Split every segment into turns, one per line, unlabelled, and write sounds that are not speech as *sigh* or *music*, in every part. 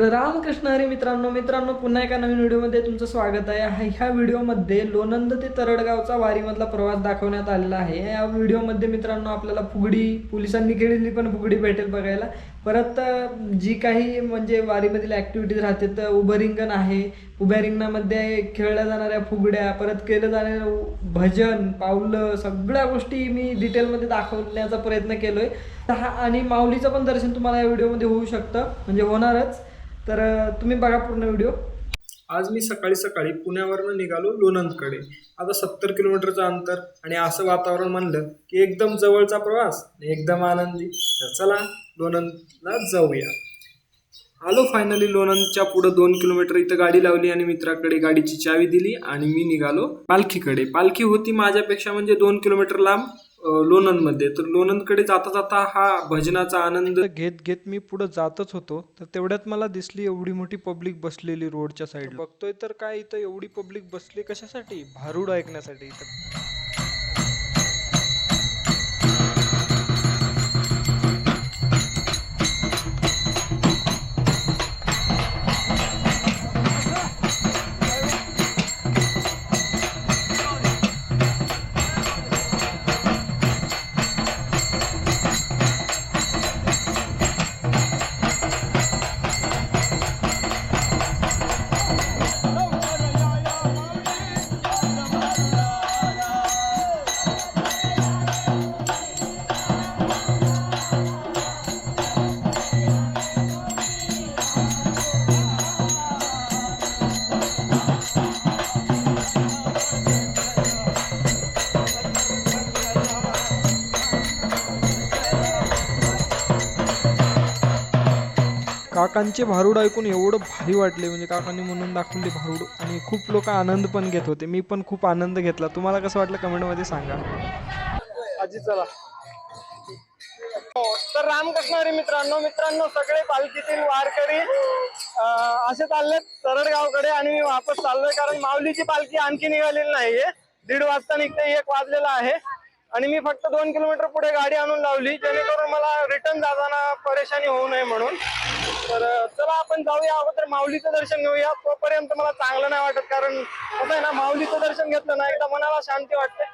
रामकृष्ण हरी मित्रांनो मित्रांनो पुन्हा एका नवीन व्हिडिओमध्ये तुमचं स्वागत आहे. ह्या व्हिडिओमध्ये लोणंद ते तरडगावचा वारीमधला प्रवास दाखवण्यात आलेला आहे. या व्हिडिओमध्ये मित्रांनो आपल्याला फुगडी पोलिसांनी खेळलेली पण फुगडी भेटेल बघायला. परत जी काही म्हणजे वारीमधील ॲक्टिव्हिटीज राहते तर उभं रिंगण आहे. उभ्या रिंगणामध्ये खेळल्या जाणाऱ्या फुगड्या परत केलं जाणारं भजन पावलं सगळ्या गोष्टी मी डिटेलमध्ये दाखवण्याचा प्रयत्न केलोय. तर हा आणि माऊलीचं पण दर्शन तुम्हाला या व्हिडिओमध्ये होऊ शकतं. म्हणजे होणारच. तर तुम्ही बघा पूर्ण व्हिडिओ.
आज मी सकाळी सकाळी पुण्यावरनं निघालो लोणंदकडे. आता सत्तर किलोमीटरचं अंतर आणि असं वातावरण म्हणलं की एकदम जवळचा प्रवास आणि एकदम आनंदी. तर चला लोणंदला जाऊया. आलो फायनली लोणंदच्या पुढं दोन किलोमीटर इथं गाडी लावली आणि मित्राकडे गाडीची चावी दिली आणि मी निघालो पालखीकडे. पालखी होती माझ्यापेक्षा म्हणजे दोन किलोमीटर लांब. लोणंदमध्ये. तर लोणंदकडे जाता जाता हा भजनाचा आनंद
घेत घेत मी पुढे जातच होतो. तर तेवढ्यात मला दिसली एवढी मोठी पब्लिक बसलेली रोडच्या साइड बघतोय तर काय इथं एवढी पब्लिक बसली कशासाठी? भारूड ऐकण्यासाठी. इथं काकांचे भारूड ऐकून एवढं भारी वाटले. म्हणजे काकांनी म्हणून दाखवले भारूड. आणि खूप लोक आनंद पण घेत होते. मी पण खूप आनंद घेतला. तुम्हाला कसं वाटलं कमेंटमध्ये सांगा.
आजी चला. हो तर रामकृष्ण हरी मित्रांनो मित्रांनो सगळे पालखीतील वारकरी असे चालले तरडगावकडे आणि मी वापस चाललोय कारण माऊलीची पालखी आणखी निघालेली नाहीये. दीड वाजता निघते एक वाजलेला आहे. आणि मी फक्त दोन किलोमीटर पुढे गाडी आणून लावली जेणेकरून मला रिटर्न जाताना परेशानी होऊ नये म्हणून. तर चला आपण जाऊया अगोदर माऊलीचं दर्शन घेऊया. तोपर्यंत मला चांगलं नाही वाटत कारण कसं आहे ना माऊलीचं दर्शन घेतलं ना एकदा मनाला शांती वाटते.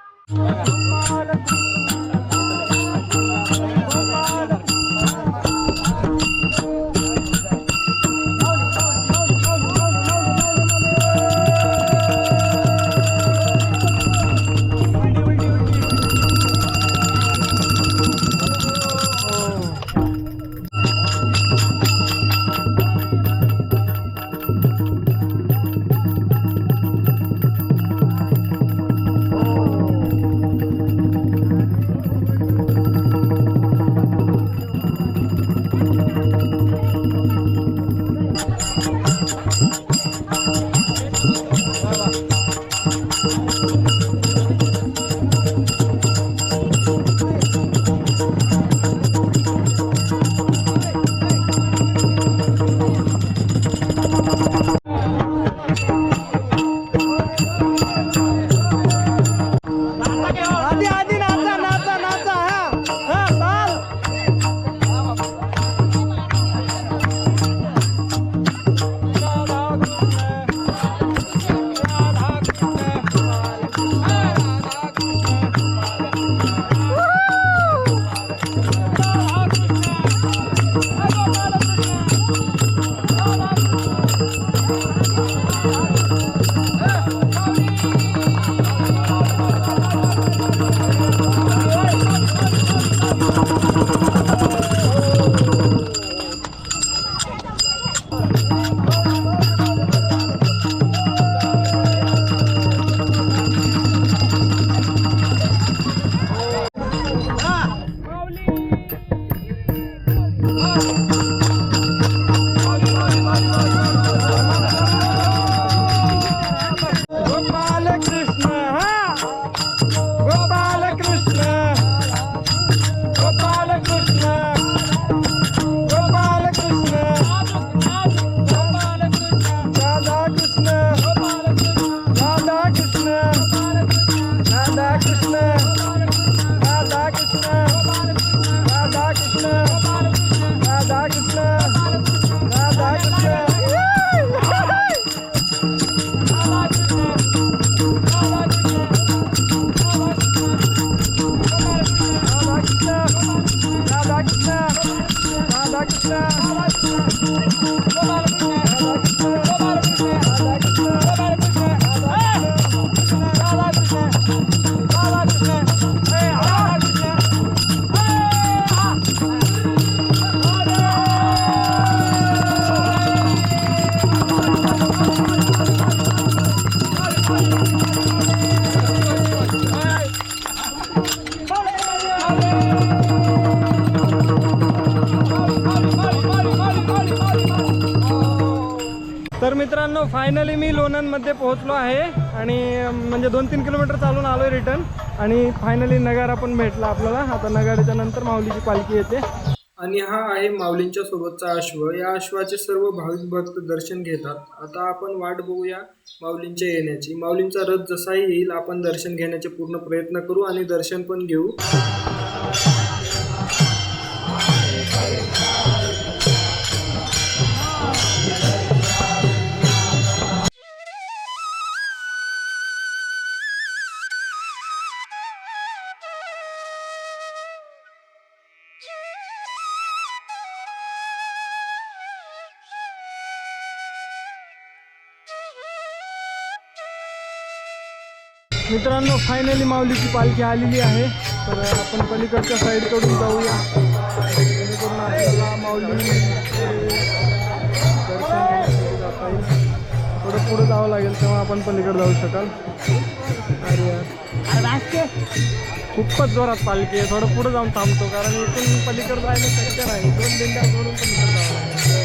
फायनली मी लोणंदमध्ये पोहोचलो आहे आणि म्हणजे दोन तीन किलोमीटर चालून आलो आहे रिटर्न आणि फायनली नगारा पण भेटला आपल्याला. आता नगारीच्या नंतर माऊलीची पालखी येते.
आणि हा आहे माऊलींच्या सोबतचा अश्व. या अश्वाचे सर्व भाविक भक्त दर्शन घेतात. आता आपण वाट बघूया माऊलींच्या येण्याची. माऊलींचा रथ जसाही येईल आपण दर्शन घेण्याचे पूर्ण प्रयत्न करू आणि दर्शन पण घेऊ.
मित्रांनो फायनली माऊलीची पालखी आलेली आहे. तर आपण पलीकडच्या साईडकडून जाऊया. जेणेकरून आपल्याला माऊली थोडं पुढं जावं लागेल तेव्हा आपण पलीकडे जाऊ शकाल. अरे यार. खूपच जोरात पालखी आहे. थोडं पुढं जाऊन थांबतो कारण इथून पलीकडे जायला शक्य नाही. दोन दिंड्या सोडून पलीकडे जावं लागेल.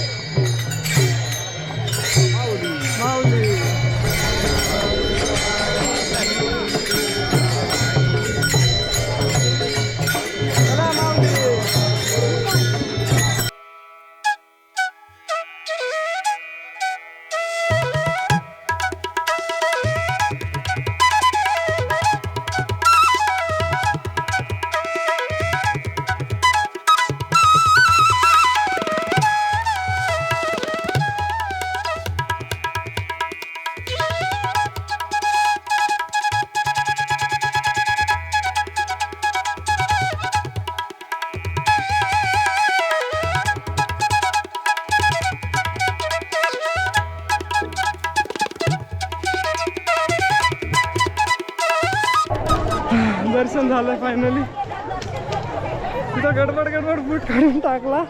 टाकला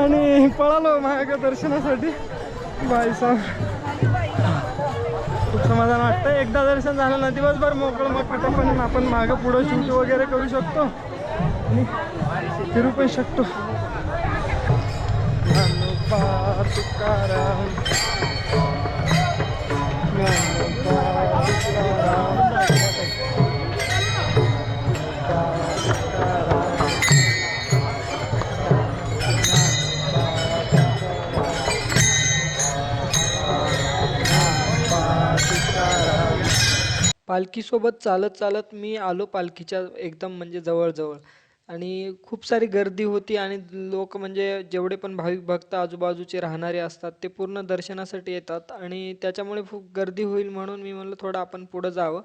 आणि पळालो माझ्या दर्शनासाठी. बाई साहेब. खूप समाधान वाटतं एकदा दर्शन झालं ना दिवसभर मोकळं मग पटापण आपण मागं पुढं शूट वगैरे करू शकतो. आणि फिरू पण शकतो. तुकाराम.
पालखीसोबत चालत चालत मी आलो पालखीच्या एकदम म्हणजे जवळजवळ. आणि खूप सारी गर्दी होती आणि लोक म्हणजे जेवढे पण भाविक भक्त आजूबाजूचे राहणारे असतात ते पूर्ण दर्शनासाठी येतात आणि त्याच्यामुळे खूप गर्दी होईल म्हणून मी म्हणलं थोडं आपण पुढं जावं.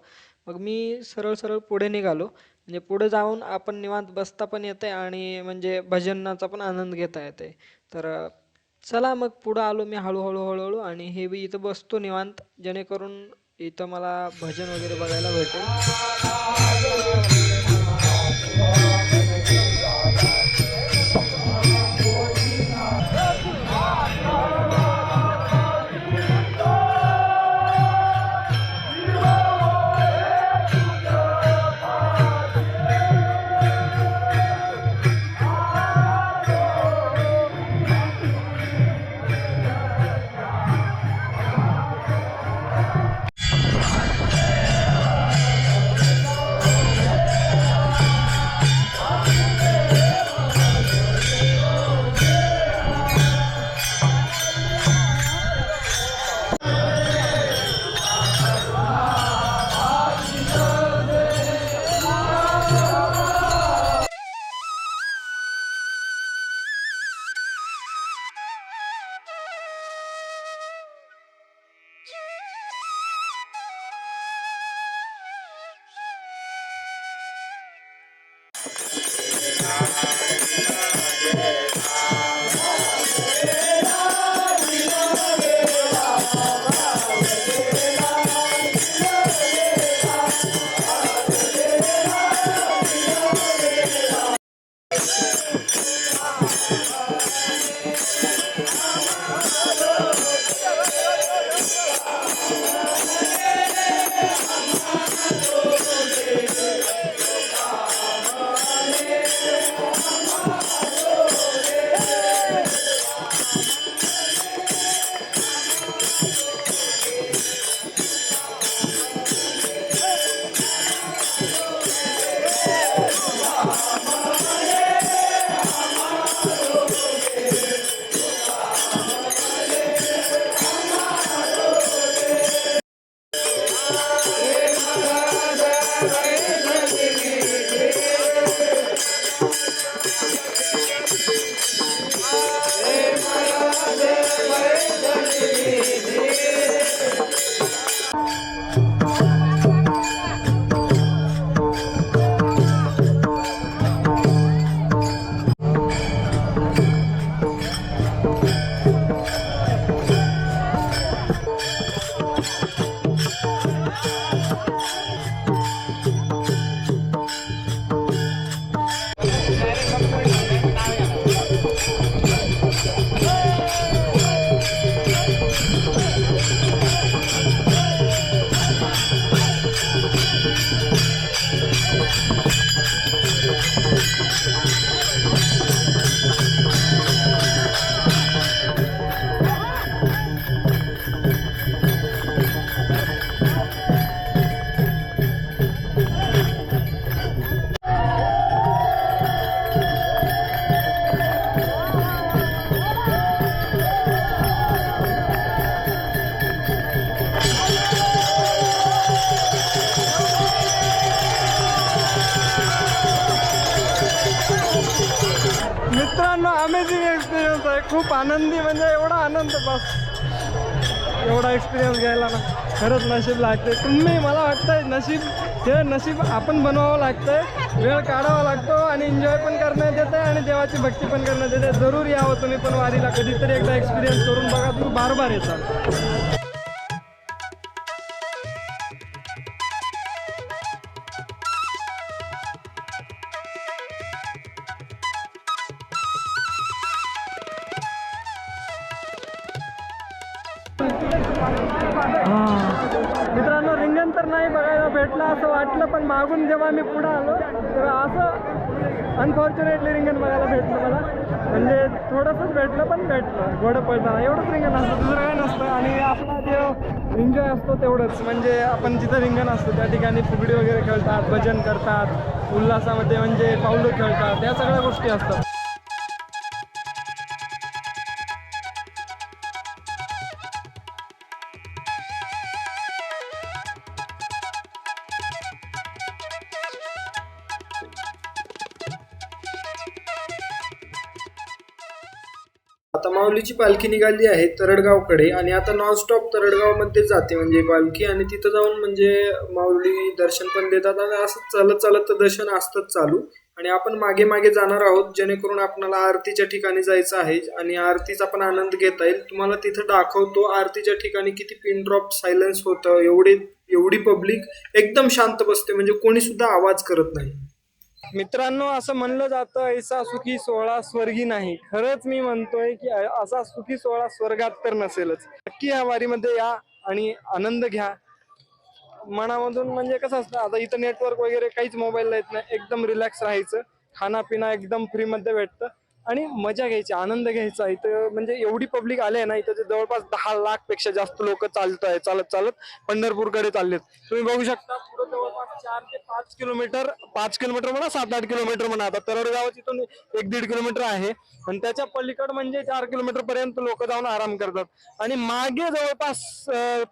मग मी सरळ सरळ पुढे निघालो. म्हणजे पुढे जाऊन आपण निवांत बसता पण येते आणि म्हणजे भजनाचा पण आनंद घेता येते तर चला मग पुढं आलो मी हळूहळू हळूहळू आणि हे बी इथं बसतो निवांत. जेणेकरून इथं मला भजन वगैरे बघायला भेटेल.
Thank you. खूप आनंदी म्हणजे एवढा आनंद बस. एवढा एक्सपिरियन्स घ्यायला ना. खरंच नशीब लागते तुम्ही मला वाटतंय नशीब हे नशीब आपण बनवावं लागतंय. वेळ काढावा लागतो आणि एन्जॉय पण करण्यात येते आणि देवाची भक्ती पण करण्यात येते. जरूर यावं तुम्ही पण वारीला कधीतरी एकदा एक्सपिरियन्स करून बघा. तुम्ही बार बार येतात मित्रांनो रिंगण तर नाही बघायला भेटलं असं वाटलं पण मागून जेव्हा मी पुढं आलो तेव्हा असं अनफॉर्च्युनेटली रिंगण बघायला भेटलं मला. म्हणजे थोडंसंच भेटलं पण भेटलं. घोडं पळताना एवढंच रिंगण असतं दुसरं काय नसतं. आणि आपला जे एन्जॉय असतो तेवढंच. म्हणजे आपण जिथं रिंगण असतो त्या ठिकाणी फुगडी वगैरे खेळतात भजन करतात उल्हासामध्ये म्हणजे पाऊलं खेळतात या सगळ्या गोष्टी असतात.
माऊलीची पालखी निघाली आहे तरडगावकडे आणि आता नॉनस्टॉप तरडगावमध्ये जाते म्हणजे पालखी आणि तिथं जाऊन म्हणजे माऊली दर्शन पण देतात आणि असं चालत चालत दर्शन असतंच चालू. आणि आपण मागे मागे जाणार आहोत जेणेकरून आपल्याला आरतीच्या ठिकाणी जायचं आहे आणि आरतीचा पण आनंद घेता येईल. तुम्हाला तिथं दाखवतो आरतीच्या ठिकाणी किती पिन ड्रॉप सायलन्स होतं एवढे एवढी पब्लिक एकदम शांत बसते म्हणजे कोणीसुद्धा आवाज करत नाही.
मित्रांनो असं म्हणलं जातं ऐसा सुखी सोहळा स्वर्गी नाही. खरंच मी म्हणतोय की असा सुखी सोहळा स्वर्गात तर नसेलच. नक्की या वारीमध्ये या आणि आनंद घ्या. मनामधून म्हणजे कसं असतं आता इथं नेटवर्क वगैरे काहीच मोबाईलला येत नाही. एकदम रिलॅक्स राहायचं. खाना पिना एकदम फ्रीमध्ये भेटतं. आणि मजा घ्यायची आनंद घ्यायचा. इथं म्हणजे एवढी पब्लिक आले ना इथं जवळपास दहा लाखपेक्षा जास्त लोक चालत आहे चालत चालत पंढरपूरकडे चाललेत. तुम्ही बघू शकता पुढे जवळपास चार ते पाच किलोमीटर पाच किलोमीटर म्हणा सात आठ किलोमीटर म्हणा आता गावात इथून एक दीड किलोमीटर आहे. आणि त्याच्या पलीकड म्हणजे चार किलोमीटर पर्यंत लोक जाऊन आराम करतात. आणि मागे जवळपास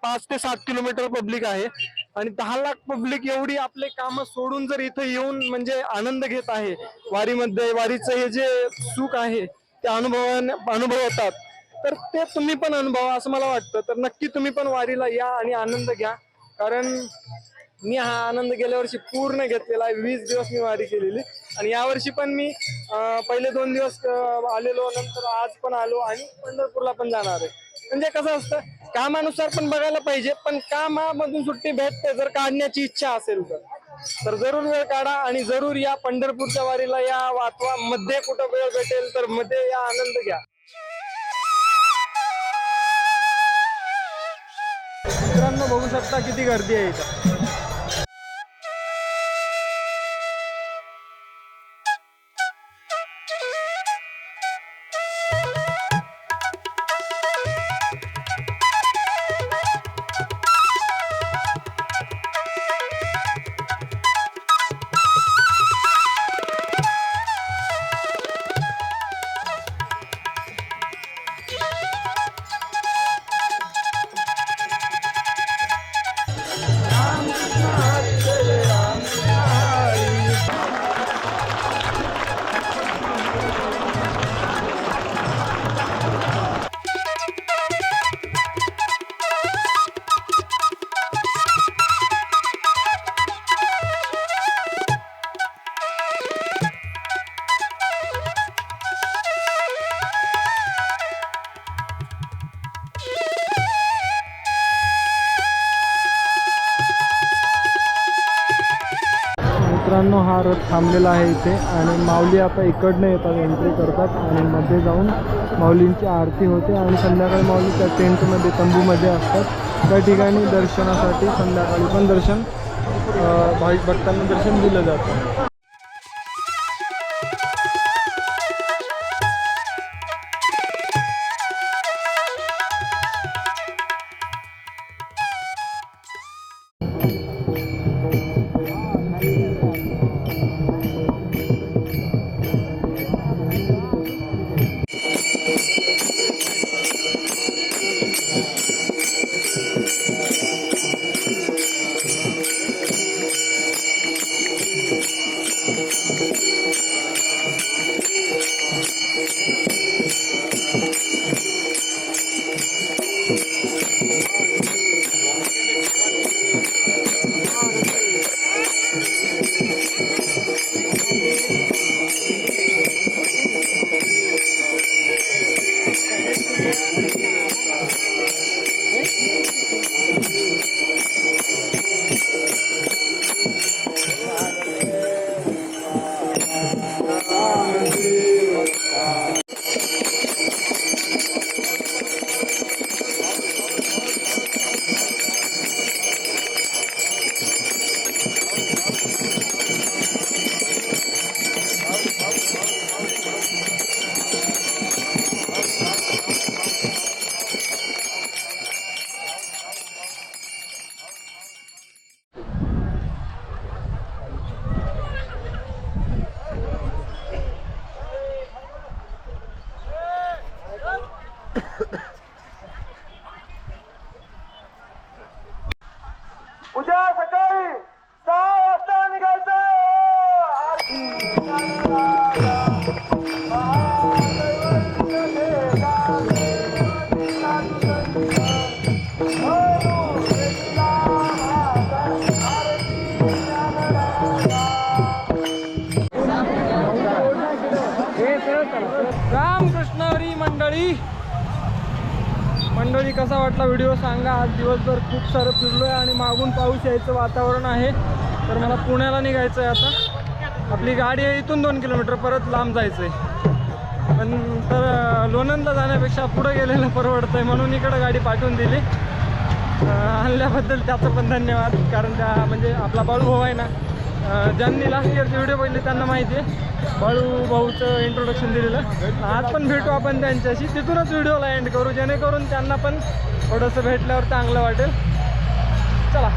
पाच ते सात किलोमीटर पब्लिक आहे. आणि दहा लाख पब्लिक एवढी आपले काम सोडून जर इथं येऊन म्हणजे आनंद घेत आहे वारीमध्ये वारीचं हे जे सुख आहे ते अनुभवाने अनुभवतात तर ते तुम्ही पण अनुभवा असं मला वाटतं. तर नक्की तुम्ही पण वारीला या आणि आनंद घ्या. कारण मी हा आनंद गेल्या वर्षी पूर्ण घेतलेला आहे. वीस दिवस मी वारी केलेली. आणि यावर्षी पण मी पहिले दोन दिवस आलेलो नंतर आज पण आलो आणि पंढरपूरला पण जाणार आहे. म्हणजे कसं असतं कामानुसार पण बघायला पाहिजे पण कामामधून सुट्टी भेटते जर काढण्याची इच्छा असेल तर. तर जरूर वेळ काढा आणि जरूर या पंढरपूरच्या वारीला या अथवा मध्ये कुठं वेळ भेटेल तर मध्ये या आनंद घ्या. मित्रांनो बघू शकता किती गर्दी आहे इथं.
रथ थांबलेला आहे इथे आणि माऊली आता इकडनं येतात एंट्री करतात आणि मध्ये जाऊन माऊलींची आरती होते आणि संध्याकाळी माऊली त्या टेंटमध्ये तंबूमध्ये असतात. त्या ठिकाणी दर्शनासाठी संध्याकाळी पण दर्शन भाविक भक्तांना दर्शन दिलं जातं. रामकृष्ण हरी मंडळी. मंडळी कसा वाटला व्हिडिओ सांगा. आज दिवसभर खूप सारं फिरलोय आणि मागून पाऊस यायचं वातावरण आहे. तर मला पुण्याला निघायचं आहे आता. आपली गाडी आहे इथून दोन किलोमीटर परत लांब जायचं आहे पण तर लोणंदला जाण्यापेक्षा पुढं गेलेलं परवडतं आहे म्हणून इकडं गाडी पाठवून दिली. आणल्याबद्दल त्याचं पण धन्यवाद कारण त्या म्हणजे आपला बाळू भाऊ आहे ना ज्यांनी लास्ट इयरचे व्हिडिओ पहिले त्यांना माहिती आहे. बाळू भाऊचं इंट्रोडक्शन दिलेलं. आज पण भेटू आपण त्यांच्याशी. तिथूनच व्हिडिओला एंड करू. जेणेकरून त्यांना पण थोडंसं भेटल्यावर चांगलं वाटेल. चला.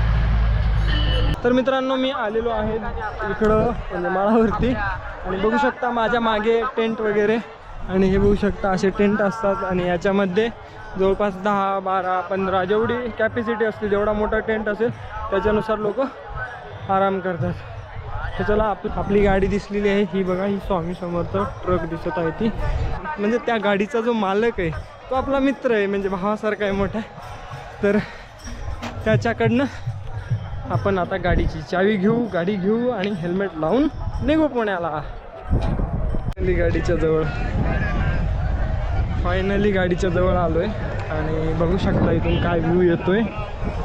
तर मित्रांनो मी आलेलो आहे इकडं म्हणजे माळावरती. आणि बघू शकता माझ्या मागे टेंट वगैरे. आणि हे बघू शकता असे टेंट असतात. आणि याच्यामध्ये जवळपास दहा बारा पंधरा जेवढी कॅपॅसिटी असते जेवढा मोठा टेंट असेल त्याच्यानुसार लोक आराम करतात. तर चला आप आपली गाडी दिसलेली आहे. ही बघा ही स्वामी समर्थ ट्रक दिसत आहे ती. म्हणजे त्या गाडीचा जो मालक आहे तो आपला मित्र आहे. म्हणजे भावासारखा आहे मोठा तर त्याच्याकडनं आपण आता गाडीची चावी घेऊ गाडी घेऊ आणि हेल्मेट लावून निघू पुण्याला. गाडीच्या जवळ. फायनली गाडीच्या जवळ आलो आहे आणि बघू शकता इथून काय व्ह्यू आहे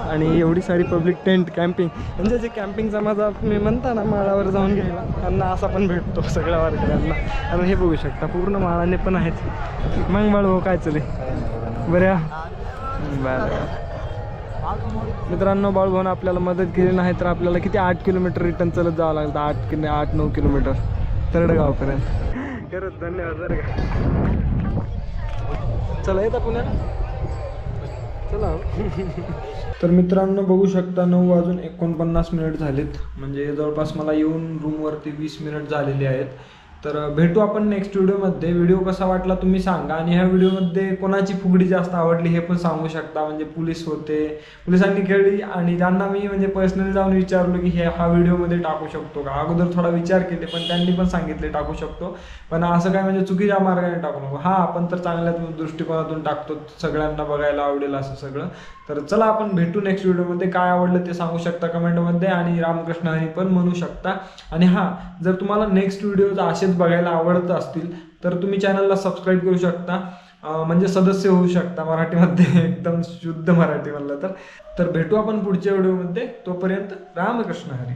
आणि एवढी सारी पब्लिक टेंट कॅम्पिंग म्हणजे जे कॅम्पिंगचा माझा मी म्हणता ना माळावर जाऊन घ्यायला त्यांना असा पण भेटतो सगळ्या वारकऱ्यांना. आणि हे बघू शकता पूर्ण माळाने पण आहेत. मग बाळ भाऊ काय चले बऱ्या? बरं. मित्रांनो बाळभाऊन आपल्याला मदत केली नाही तर आपल्याला किती आठ किलोमीटर रिटर्न चालत जावं लागतं? आठ कि आठ नऊ किलोमीटर तरडगावपर्यंत. खरंच धन्यवाद बरं का. चला येता पुण्याला चला. तर मित्रांनो बघू शकता नऊ वाजून एकोणपन्नास मिनिट झालेत. म्हणजे जवळपास मला येऊन रूमवरती वीस मिनिट झालेले आहेत. तर भेटू आपण नेक्स्ट व्हिडिओमध्ये व्हिडिओ कसा वाटला तुम्ही सांगा. आणि ह्या व्हिडिओमध्ये कोणाची फुगडी जास्त आवडली हे पण सांगू शकता. म्हणजे पोलीस होते पोलिसांनी खेळली आणि त्यांना मी म्हणजे पर्सनली जाऊन विचारलो की हे हा व्हिडिओमध्ये टाकू शकतो का? अगोदर थोडा विचार केले पण त्यांनी पण सांगितले टाकू शकतो. पण असं काय म्हणजे चुकीच्या मार्गाने टाकू नको. हा आपण तर चांगल्या दृष्टिकोनातून टाकतो. सगळ्यांना बघायला आवडेल असं सगळं. तर चला आपण भेटू नेक्स्ट व्हिडिओमध्ये काय आवडलं ते सांगू शकता कमेंटमध्ये आणि रामकृष्ण हरी पण म्हणू शकता. आणि हां जर तुम्हाला नेक्स्ट व्हिडिओज असेच बघायला आवडत असतील तर तुम्ही चॅनलला सबस्क्राईब करू शकता. म्हणजे सदस्य होऊ शकता मराठीमध्ये *laughs* एकदम शुद्ध मराठी म्हणलं तर. तर भेटू आपण पुढच्या व्हिडिओमध्ये तोपर्यंत रामकृष्ण हरी.